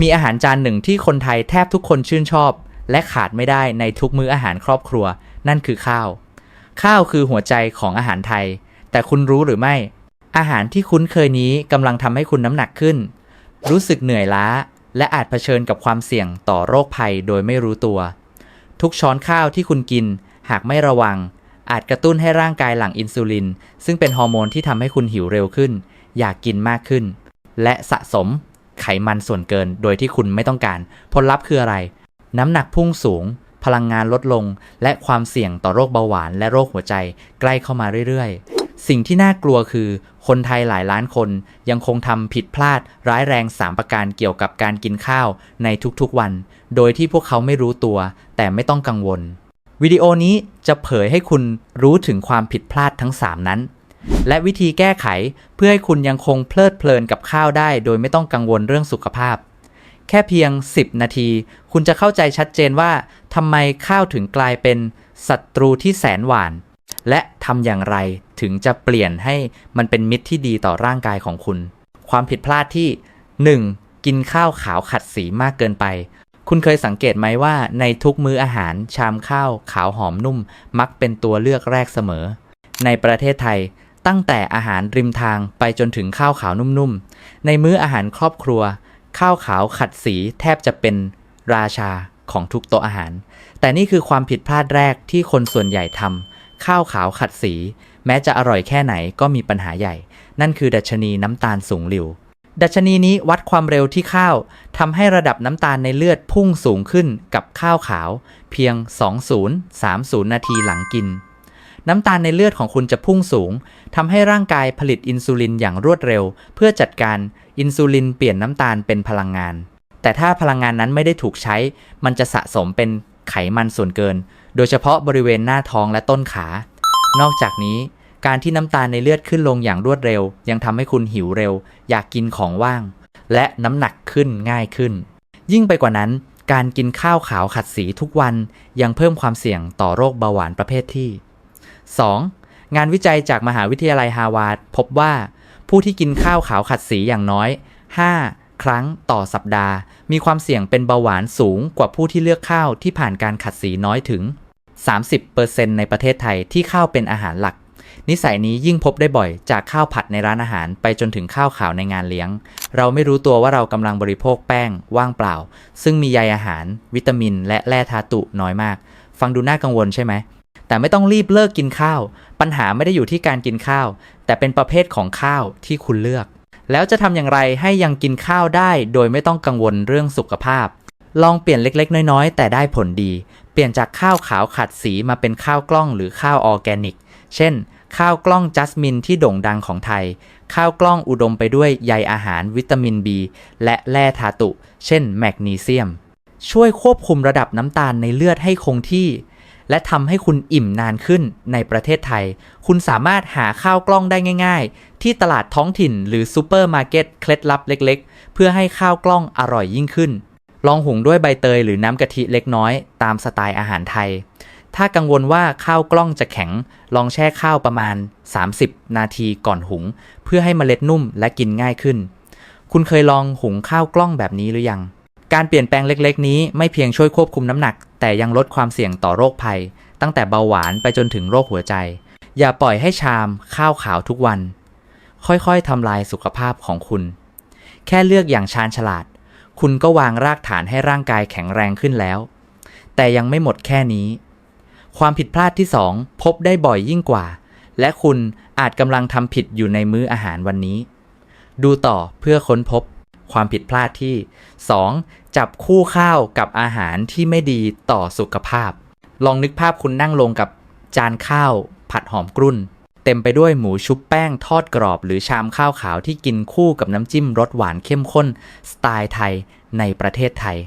มีอาหารจานหนึ่งที่คนไทยแทบทุกคนชื่นชอบ และขาดไม่ได้ในทุกมื้ออาหารครอบครัว นั่นคือข้าว ข้าวคือหัวใจของอาหารไทย แต่คุณรู้หรือไม่ อาหารที่คุ้นเคยนี้กำลังทำให้คุณน้ำหนักขึ้น รู้สึกเหนื่อยล้า และอาจเผชิญกับความเสี่ยงต่อโรคภัยโดยไม่รู้ตัว ทุกช้อนข้าวที่คุณกิน หากไม่ระวัง อาจกระตุ้นให้ร่างกายหลั่งอินซูลิน ซึ่งเป็นฮอร์โมนที่ทำให้คุณหิวเร็วขึ้น อยากกินมากขึ้น และสะสม ไขมันส่วนเกินโดยที่คุณไม่ต้องการ ผลลัพธ์คืออะไร น้ำหนักพุ่งสูง พลังงานลดลง และความเสี่ยงต่อโรคเบาหวาน และโรคหัวใจ ใกล้เข้ามาเรื่อยๆ สิ่งที่น่ากลัวคือ คนไทยหลายล้านคนยังคงทำผิดพลาดร้ายแรง 3 ประการเกี่ยวกับการกินข้าวในทุกๆวัน โดยที่พวกเขาไม่รู้ตัว แต่ไม่ต้องกังวลวิดีโอนี้จะเผยให้คุณรู้ถึงความผิดพลาดทั้ง 3 นั้น และวิธีแก้ไขเพื่อให้คุณยังคงเพลิดเพลินกับข้าวได้ โดยไม่ต้องกังวลเรื่องสุขภาพ แค่เพียง 10 นาที คุณจะเข้าใจชัดเจนว่าทำไมข้าวถึงกลายเป็นศัตรูที่แสนหวาน และทำอย่างไรถึงจะเปลี่ยนให้มันเป็นมิตรที่ดีต่อร่างกายของคุณ ความผิดพลาดที่ 1. กินข้าวขาวขัดสีมากเกินไป คุณเคยสังเกตไหมว่าในทุกมื้ออาหารชามข้าวขาวหอมนุ่ม มักเป็นตัวเลือกแรกเสมอ ในประเทศไทย ตั้งแต่อาหารริมทางไปจนถึงข้าวขาวนุ่มๆ ในมื้ออาหารครอบครัว ข้าวขาวขัดสีแทบจะเป็นราชาของทุกโต๊ะอาหาร แต่นี่คือความผิดพลาดแรกที่คนส่วนใหญ่ทำข้าวขาวขัดสี แม้จะอร่อยแค่ไหนก็มีปัญหาใหญ่ นั่นคือดัชนีน้ำตาลสูงหลิว ดัชนีนี้วัดความเร็วที่ข้าวทำให้ระดับน้ำตาลในเลือดพุ่งสูงขึ้นกับข้าวขาว เพียง 20-30 นาทีหลังกิน น้ำตาลในเลือดของคุณจะพุ่งสูงทำให้ร่างกายผลิตอินซูลินอย่างรวดเร็ว เพื่อจัดการอินซูลินเปลี่ยนน้ำตาลเป็นพลังงาน แต่ถ้าพลังงานนั้นไม่ได้ถูกใช้ มันจะสะสมเป็นไขมันส่วนเกิน โดยเฉพาะบริเวณหน้าท้องและต้นขา นอกจากนี้ การที่น้ำตาลในเลือดขึ้นลงอย่างรวดเร็ว ยังทำให้คุณหิวเร็ว อยากกินของว่าง และน้ำหนักขึ้นง่ายขึ้น ยิ่งไปกว่านั้น การกินข้าวขาวขัดสีทุกวันยังเพิ่มความเสี่ยงต่อโรคเบาหวานประเภทที่ 2. งานวิจัยจากมหาวิทยาลัยฮาวาดพบว่า ผู้ที่กินข้าวขาวขัดสีอย่างน้อย 5 ครั้งต่อสัปดาห์ มีความเสี่ยงเป็นเบาหวานสูงกว่าผู้ที่เลือกข้าวที่ผ่านการขัดสีน้อยถึง 30%ในประเทศไทยที่ข้าวเป็นอาหารหลัก นิสัยนี้ยิ่งพบได้บ่อยจากข้าวผัดในร้านอาหารไปจนถึงข้าวขาวในงานเลี้ยง เราไม่รู้ตัวว่าเรากำลังบริโภคแป้ง ว่างเปล่า ซึ่งมีใยอาหาร วิตามิน และแร่ธาตุน้อยมาก ฟังดูน่ากังวลใช่ไหม แต่ไม่ต้องรีบเลิกกินข้าว ปัญหาไม่ได้อยู่ที่การกินข้าว แต่เป็นประเภทของข้าวที่คุณเลือก แล้วจะทำอย่างไรให้ยังกินข้าวได้ โดยไม่ต้องกังวลเรื่องสุขภาพ ลองเปลี่ยนเล็กๆ น้อยๆ แต่ได้ผลดี เปลี่ยนจากข้าวขาวขัดสีมาเป็นข้าวกล้องหรือข้าวออร์แกนิก เช่น ข้าวกล้องจัสมินที่โด่งดังของไทย ข้าวกล้องอุดมไปด้วยใยอาหารวิตามิน B และแร่ธาตุ เช่น แมกนีเซียม ช่วยควบคุมระดับน้ำตาลในเลือดให้คงที่ และทำให้คุณอิ่มนานขึ้นในประเทศไทย คุณสามารถหาข้าวกล้องได้ง่าย ๆ ที่ตลาดท้องถิ่นหรือซูเปอร์มาร์เก็ตเคล็ดลับเล็ก ๆ เพื่อให้ข้าวกล้องอร่อยยิ่งขึ้น ลองหุงด้วยใบเตยหรือน้ำกะทิเล็กน้อย ตามสไตล์อาหารไทย ถ้ากังวลว่าข้าวกล้องจะแข็ง ลองแช่ข้าวประมาณ 30 นาทีก่อนหุง เพื่อให้เมล็ดนุ่มและกินง่ายขึ้น คุณเคยลองหุงข้าวกล้องแบบนี้หรือยัง การเปลี่ยนแปลงเล็กๆ นี้ไม่เพียงช่วยควบคุมน้ำหนัก แต่ยังลดความเสี่ยงต่อโรคภัย ตั้งแต่เบาหวานไปจนถึงโรคหัวใจ อย่าปล่อยให้ชาม ข้าวขาวทุกวัน ค่อยๆทำลายสุขภาพของคุณ แค่เลือกอย่างชาญฉลาด คุณก็วางรากฐานให้ร่างกายแข็งแรงขึ้นแล้ว แต่ยังไม่หมดแค่นี้ ความผิดพลาดที่ 2 พบได้บ่อยยิ่งกว่า และคุณอาจกำลังทำผิดอยู่ในมื้ออาหารวันนี้ ดูต่อเพื่อค้นพบ ความผิดพลาดที่ 2. จับคู่ข้าวกับอาหารที่ไม่ดีต่อสุขภาพ ลองนึกภาพคุณนั่งลงกับจานข้าวผัดหอมกรุ่น เต็มไปด้วยหมูชุบแป้งทอดกรอบ หรือชามข้าวขาวที่กินคู่กับน้ำจิ้มรสหวานเข้มข้น สไตล์ไทยในประเทศไทย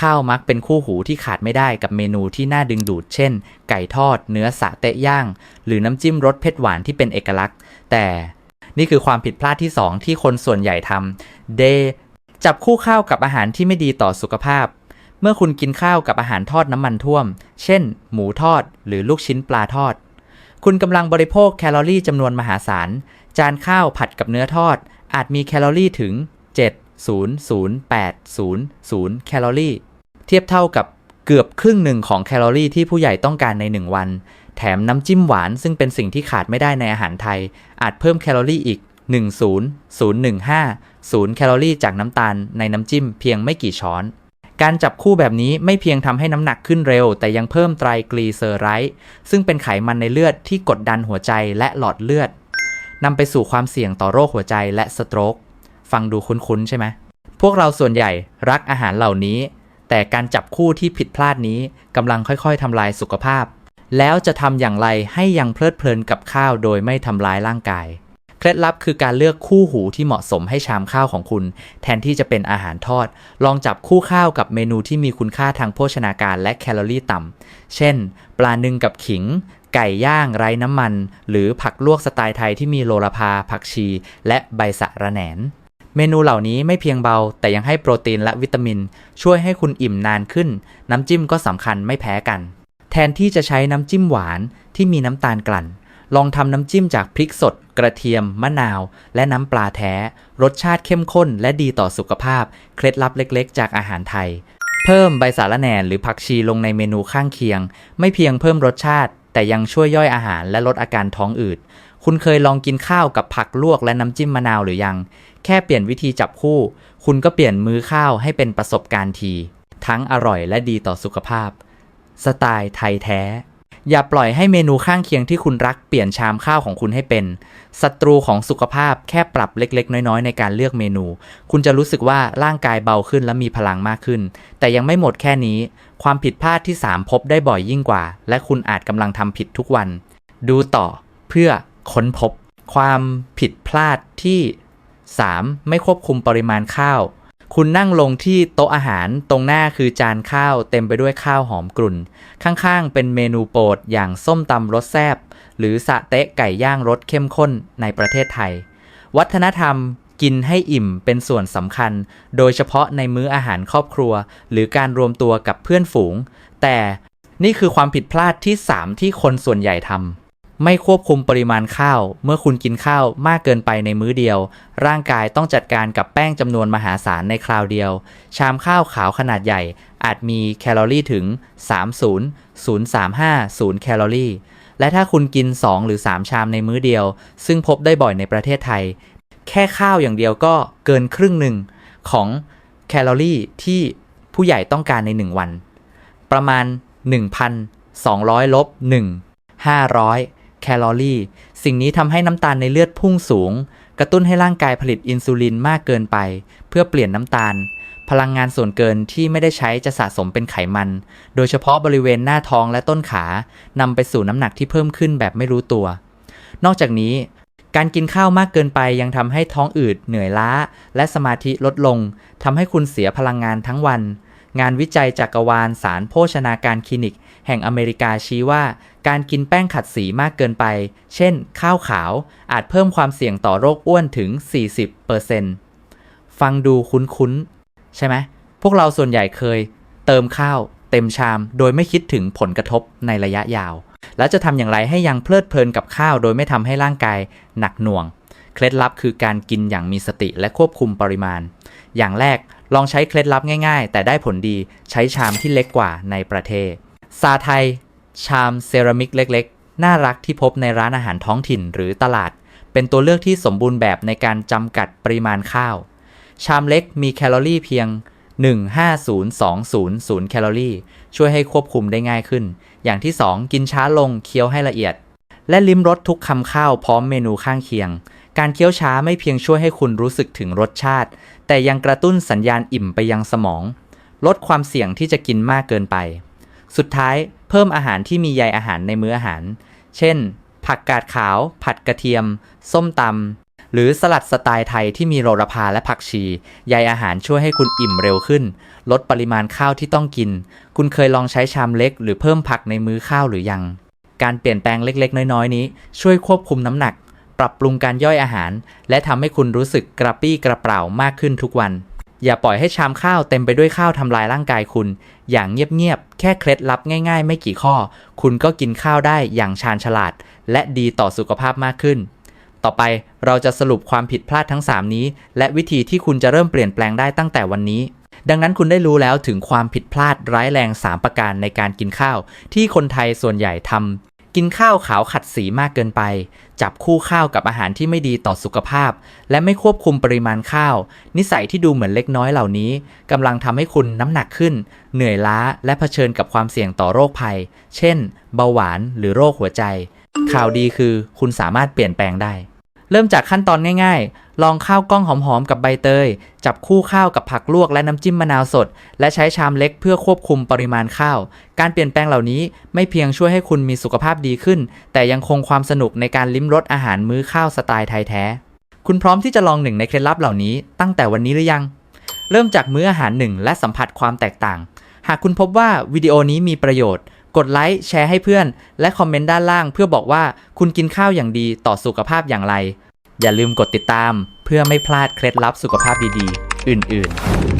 ข้าวมักเป็นคู่หูที่ขาดไม่ได้กับเมนูที่น่าดึงดูด เช่น ไก่ทอด เนื้อสะเตะย่าง หรือน้ำจิ้มรสเผ็ดหวานที่เป็นเอกลักษณ์ แต่นี่คือความผิดพลาดที่ 2 ที่คนส่วนใหญ่ทำเด จับคู่ข้าวกับอาหารที่ไม่ดีต่อสุขภาพ เมื่อคุณกินข้าวกับอาหารทอดน้ำมันท่วม เช่น หมูทอด หรือลูกชิ้นปลาทอด คุณกำลังบริโภคแคลอรี่จำนวนมหาศาล จานข้าวผัดกับเนื้อทอด อาจมีแคลอรี่ถึง 7 0.00800 แคลอรี่ เทียบเท่ากับเกือบครึ่งหนึ่งของแคลอรี่ที่ผู้ใหญ่ต้องการใน 1 วัน แถมน้ำจิ้มหวานซึ่งเป็นสิ่งที่ขาดไม่ได้ในอาหารไทย อาจเพิ่มแคลอรี่อีก 10015 0แคลอรี่จากน้ำตาลในน้ำจิ้มเพียงไม่กี่ช้อน การจับคู่แบบนี้ไม่เพียงทำให้น้ำหนักขึ้นเร็ว แต่ยังเพิ่มไตรกลีเซอไรด์ซึ่งเป็นไขมันในเลือดที่กดดันหัวใจและหลอดเลือดนำไปสู่ความเสี่ยงต่อโรคหัวใจและสโตรกฟังดูคุ้นๆใช่ไหมพวกเราส่วนใหญ่รักอาหารเหล่านี้ แต่การจับคู่ที่ผิดพลาดนี้กำลังค่อยๆทำลายสุขภาพ แล้วจะทำอย่างไรให้ยังเพลิดเพลินกับข้าวโดยไม่ทำร้ายร่างกาย เคล็ดลับคือการเลือกคู่หูที่เหมาะสมให้ชามข้าวของคุณ แทนที่จะเป็นอาหารทอด ลองจับคู่ข้าวกับเมนูที่มีคุณค่าทางโภชนาการและแคลอรี่ต่ำ เช่น ปลานึ่งกับขิง ไก่ย่างไร้น้ำมัน หรือผักลวกสไตล์ไทยที่มีโลระพา ผักชี และใบสะระแหนนเมนูเหล่านี้ไม่เพียงเบา แต่ยังให้โปรตีนและวิตามิน ช่วยให้คุณอิ่มนานขึ้น น้ำจิ้มก็สำคัญไม่แพ้กัน แทนที่จะใช้น้ำจิ้มหวานที่มีน้ำตาลกลั่น ลองทำน้ำจิ้มจากพริกสด กระเทียม มะนาว และน้ำปลาแท้ รสชาติเข้มข้นและดีต่อสุขภาพ เคล็ดลับเล็กๆ จากอาหารไทย เพิ่มใบสาระแหน่หรือผักชีลงในเมนูข้างเคียง ไม่เพียงเพิ่มรสชาติ แต่ยังช่วยย่อยอาหารและลดอาการท้องอืดคุณเคยลองกินข้าวกับผักลวกและน้ำจิ้มมะนาวหรือยัง แค่เปลี่ยนวิธีจับคู่ คุณก็เปลี่ยนมื้อข้าวให้เป็นประสบการณ์ที ทั้งอร่อยและดีต่อสุขภาพ สไตล์ไทยแท้ อย่าปล่อยให้เมนูข้างเคียงที่คุณรักเปลี่ยนชามข้าวของคุณให้เป็นศัตรูของสุขภาพแค่ปรับเล็ก ๆ น้อยๆ ในการเลือกเมนู คุณจะรู้สึกว่าร่างกายเบาขึ้นและมีพลังมากขึ้น แต่ยังไม่หมดแค่นี้ ความผิดพลาดที่ 3 พบได้บ่อยยิ่งกว่า และคุณอาจกำลังทำผิดทุกวัน ดูต่อเพื่อค้นพบ ความผิดพลาดที่ 3. ไม่ควบคุมปริมาณข้าว คุณนั่งลงที่โต๊ะอาหารตรงหน้าคือจานข้าวเต็มไปด้วยข้าวหอมกลุ่น ข้างๆ เป็นเมนูโปรดอย่างส้มตำรสแซบหรือสะเต๊ะไก่ย่างรสเข้มข้นในประเทศไทย วัฒนธรรมกินให้อิ่มเป็นส่วนสำคัญ โดยเฉพาะในมื้ออาหารครอบครัว หรือการรวมตัวกับเพื่อนฝูง แต่นี่คือความผิดพลาดที่ 3 ที่คนส่วนใหญ่ทำ ไม่ควบคุมปริมาณข้าว เมื่อคุณกินข้าวมากเกินไปในมื้อเดียว ร่างกายต้องจัดการกับแป้งจำนวนมหาศาลในคราวเดียว ชามข้าวขาวขนาดใหญ่ อาจมีแคลอรี่ถึง 30 035 0 แคลอรี่ และถ้าคุณกิน 2 หรือ 3 ชามในมื้อเดียว ซึ่งพบได้บ่อยในประเทศไทย แค่ข้าวอย่างเดียวก็เกินครึ่งหนึ่งของแคลอรี่ที่ผู้ใหญ่ต้องการใน 1 วัน ประมาณ 1,200ลบ1 500 แคลอรี่ สิ่งนี้ทำให้น้ำตาลในเลือดพุ่งสูง กระตุ้นให้ร่างกายผลิตอินซูลินมากเกินไป เพื่อเปลี่ยนน้ำตาล พลังงานส่วนเกินที่ไม่ได้ใช้จะสะสมเป็นไขมัน โดยเฉพาะบริเวณหน้าท้องและต้นขานำไปสู่น้ำหนักที่เพิ่มขึ้นแบบไม่รู้ตัว นอกจากนี้การกินข้าวมากเกินไปยังทำให้ท้องอืดเหนื่อยล้า และสมาธิลดลงทำให้คุณเสียพลังงานทั้งวัน งานวิจัยจักรวาลสารโภชนาการคลินิก แห่งอเมริกาชี้ว่า การกินแป้งขัดสีมากเกินไป เช่น ข้าวขาวอาจเพิ่มความเสี่ยงต่อโรคอ้วนถึง 40%ฟังดูคุ้นๆ ใช่ไหม พวกเราส่วนใหญ่เคย เติมข้าวเต็มชาม โดยไม่คิดถึงผลกระทบในระยะยาว แล้วจะทำอย่างไรให้ยังเพลิดเพลินกับข้าว โดยไม่ทำให้ร่างกายหนักหน่วง เคล็ดลับคือการกินอย่างมีสติและควบคุมปริมาณ อย่างแรกลองใช้เคล็ดลับง่าย ๆ แต่ได้ผลดีใช้ชามที่เล็กกว่าในประเทศ ซาไทย ชามเซรามิกเล็กๆ น่ารักที่พบในร้านอาหารท้องถิ่นหรือตลาด เป็นตัวเลือกที่สมบูรณ์แบบในการจำกัดปริมาณข้าว ชามเล็กมีแคลอรี่เพียง 15020แคลอรี่ ช่วยให้ควบคุมได้ง่ายขึ้น อย่างที่ 2 กินช้าลงเคี้ยวให้ละเอียด และลิ้มรสทุกคำข้าวพร้อมเมนูข้างเคียงการเคี้ยวช้าไม่เพียงช่วยให้คุณรู้สึกถึงรสชาติ แต่ยังกระตุ้นสัญญาณอิ่มไปยังสมอง ลดความเสี่ยงที่จะกินมากเกินไป สุดท้ายเพิ่มอาหารที่มีใยอาหารในมื้ออาหาร เช่น ผักกาดขาว ผัดกระเทียม ส้มตำหรือสลัดสไตล์ไทยที่มีโรระพาและผักชี ใยอาหารช่วยให้คุณอิ่มเร็วขึ้น ลดปริมาณข้าวที่ต้องกิน คุณเคยลองใช้ชามเล็ก หรือเพิ่มผักในมื้อข้าวหรือยัง การเปลี่ยนแปลงเล็กๆ น้อยๆ นี้ ช่วยควบคุมน้ำหนัก ปรับปรุงการย่อยอาหาร และทำให้คุณรู้สึกกระปี้กระเป๋ามากขึ้นทุกวัน อย่าปล่อยให้ชามข้าวเต็มไปด้วยข้าวทำลายร่างกายคุณ อย่างเงียบๆ แค่เคล็ดลับง่ายๆ ไม่กี่ข้อ คุณก็กินข้าวได้อย่างชาญฉลาด และดีต่อสุขภาพมากขึ้น ต่อไปเราจะสรุปความผิดพลาดทั้ง 3 นี้ และวิธีที่คุณจะเริ่มเปลี่ยนแปลงได้ตั้งแต่วันนี้ ดังนั้นคุณได้รู้แล้วถึงความผิดพลาดร้ายแรง 3 ประการในการกินข้าว ที่คนไทยส่วนใหญ่ทำ กินข้าวขาวขัดสีมากเกินไป จับคู่ข้าวกับอาหารที่ไม่ดีต่อสุขภาพ และไม่ควบคุมปริมาณข้าว นิสัยที่ดูเหมือนเล็กน้อยเหล่านี้กำลังทำให้คุณน้ำหนักขึ้น เหนื่อยล้าและเผชิญกับความเสี่ยงต่อโรคภัย เช่น เบาหวานหรือโรคหัวใจ ข่าวดีคือ คุณสามารถเปลี่ยนแปลงได้ เริ่มจากขั้นตอนง่าย ๆ ลองข้าวกล้องหอมๆกับใบเตย จับคู่ข้าวกับผักลวกและน้ำจิ้มมะนาวสด และใช้ชามเล็กเพื่อควบคุมปริมาณข้าว การเปลี่ยนแปลงเหล่านี้ไม่เพียงช่วยให้คุณมีสุขภาพดีขึ้น แต่ยังคงความสนุกในการลิ้มรสอาหารมื้อข้าวสไตล์ไทยแท้ คุณพร้อมที่จะลองหนึ่งในเคล็ดลับเหล่านี้ตั้งแต่วันนี้หรือยัง เริ่มจากมื้ออาหารหนึ่งและสัมผัสความแตกต่าง หากคุณพบว่าวิดีโอนี้มีประโยชน์กดไลค์แชร์ให้เพื่อน และคอมเมนต์ด้านล่างเพื่อบอกว่าคุณกินข้าวอย่างดีต่อสุขภาพอย่างไร อย่าลืมกดติดตาม เพื่อไม่พลาดเคล็ดลับสุขภาพดีๆ อื่นๆ